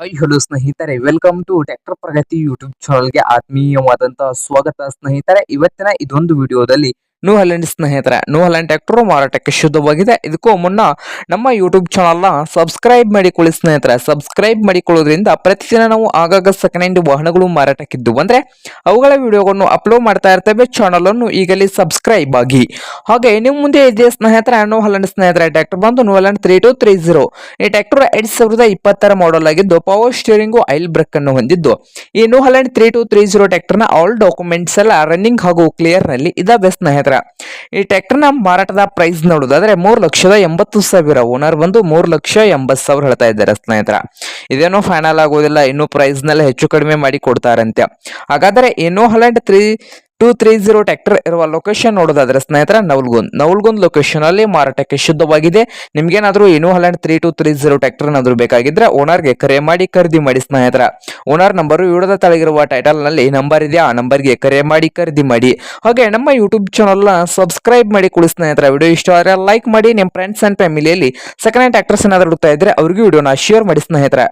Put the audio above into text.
High hello ಸ್ನೇಹಿತರೆ. Welcome to tractor Pragati YouTube ಚಾನಲ್ಗೆ ಆತ್ಮೀಯವಾದಂತಹ ಸ್ವಾಗತ ಸ್ನೇಹಿತರೆ. ಇವತ್ತಿನ ಇದೊಂದು ವಿಡಿಯೋದಲ್ಲಿ ನ್ಯೂ ಹಲೆಂಡ್ ಸ್ನೇಹಿತರೆ ನ್ಯೂ ಹಲೆಂಡ್ ಟ್ರ್ಯಾಕ್ಟರ್ ಮಾರಾಟಕ್ಕೆ ಶುದ್ಧವಾಗಿದೆ. ಇದಕ್ಕೂ ಮುನ್ನ ನಮ್ಮ ಯೂಟ್ಯೂಬ್ ಚಾನಲ್ನ ಸಬ್ಸ್ಕ್ರೈಬ್ ಮಾಡಿಕೊಳ್ಳಿ ಸ್ನೇಹಿತರೆ. ಸಬ್ಸ್ಕ್ರೈಬ್ ಮಾಡಿಕೊಳ್ಳೋದ್ರಿಂದ ಪ್ರತಿದಿನ ನಾವು ಆಗಾಗ ಸೆಕೆಂಡ್ ಹ್ಯಾಂಡ್ ವಾಹನಗಳು ಮಾರಾಟಕ್ಕಿದ್ದು. ಅಂದರೆ ಅವುಗಳ ವಿಡಿಯೋಗಳನ್ನು ಅಪ್ಲೋಡ್ ಮಾಡ್ತಾ ಇರ್ತೇವೆ ಚಾನಲ್ ಅನ್ನು ಈಗಲೇ ಸಬ್ಸ್ಕ್ರೈಬ್ ಆಗಿ. ಹಾಗೆ ನಿಮ್ಮ ಮುಂದೆ ಇದೆ ಸ್ನೇಹಿತರೆ ನ್ಯೂ ಹಲೆಂಡ್ ಸ್ನೇಹಿತರೆ ಟ್ರ್ಯಾಕ್ಟರ್ ಬಂದು new Holland three two three zero ಈ ಟ್ರ್ಯಾಕ್ಟರ್ ಎರಡ್ ಸಾವಿರದ ಇಪ್ಪತ್ತರ ಮಾಡೆಲ್ ಆಗಿದ್ದು ಪವರ್ ಸ್ಟೀರಿಂಗು ಐಲ್ ಬ್ರೇಕ್ ಅನ್ನು ಹೊಂದಿದ್ದು. ಈ new Holland three two three zero ಟ್ರ್ಯಾಕ್ಟರ್ನ ಆಲ್ ಡಾಕ್ಯುಮೆಂಟ್ಸ್ ಎಲ್ಲ ರನ್ನಿಂಗ್ ಹಾಗೂ ಕ್ಲಿಯರ್ನಲ್ಲಿ ಇದಾವೆ ಸ್ನೇಹಿತರ. ಈ ಟ್ರ್ಯಾಕ್ಟರ್ನ ಮಾರಾಟದ ಪ್ರೈಸ್ ನೋಡೋದಾದ್ರೆ ಮೂರು ಲಕ್ಷದ ಎಂಬತ್ತು ಸಾವಿರ. ಓನರ್ ಬಂದು ಮೂರು ಲಕ್ಷ ಎಂಬತ್ತು ಸಾವಿರ ಹೇಳ್ತಾ ಇದ್ದಾರೆ ಸ್ನೇಹಿತರ. ಇದೇನೋ ಫೈನಲ್ ಆಗೋದಿಲ್ಲ. ಇನ್ನು ಪ್ರೈಸ್ನಲ್ಲಿ ಹೆಚ್ಚು ಕಡಿಮೆ ಮಾಡಿ ಕೊಡ್ತಾರಂತೆ. ಹಾಗಾದ್ರೆ ಇನ್ನೋ Holland three two three zero tractor ಇರುವ ಲೊಕೇಶನ್ ನೋಡೋದಾದ್ರೆ ಸ್ನೇಹಿತರ, ನವಲ್ಗುಂದ್. ನವಲ್ಗುಂದ್ ಲೊಕೇಶನ್ ಅಲ್ಲಿ ಮಾರಾಟಕ್ಕೆ ಶುದ್ಧವಾಗಿದೆ. ನಿಮ್ಗೇನಾದ್ರೂ ಇನ್ನೂ Holland three two three zero tractor ಏನಾದ್ರೂ ಬೇಕಾಗಿದ್ರೆ ಓನರ್ಗೆ ಕರೆ ಮಾಡಿ, ಖರೀದಿ ಮಾಡಿ ಸ್ನೇಹಿತರ. ಓನರ್ ನಂಬರ್ ವಿಡಿಯೋದ ತಳಗಿರುವ ಟೈಟಲ್ನಲ್ಲಿ ನಂಬರ್ ಇದೆ ಆ ನಂಬರ್ಗೆ ಕರೆ ಮಾಡಿ, ಖರೀದಿ ಮಾಡಿ. ಹಾಗೆ ನಮ್ಮ ಯೂಟ್ಯೂಬ್ ಚಾನಲ್ನ ಸಬ್ಸ್ಕ್ರೈಬ್ ಮಾಡಿ ಕೊಡಿ ಸ್ನೇಹಿತರ. ವಿಡಿಯೋ ಇಷ್ಟ ಆದರೆ ಲೈಕ್ ಮಾಡಿ. ನಿಮ್ಮ ಫ್ರೆಂಡ್ಸ್ ಅಂಡ್ ಫ್ಯಾಮಿಲಿಯಲ್ಲಿ ಸೆಕೆಂಡ್ ಹ್ಯಾಂಡ್ ಟ್ರ್ಯಾಕ್ಟರ್ಸ್ ಏನಾದ್ರು ಹುಡುಕ್ತಾ ಇದ್ರೆ ಅವ್ರಿಗೂ ವಿಡಿಯೋನ ಶೇರ್ ಮಾಡಿ ಸ್ನೇಹಿತರ.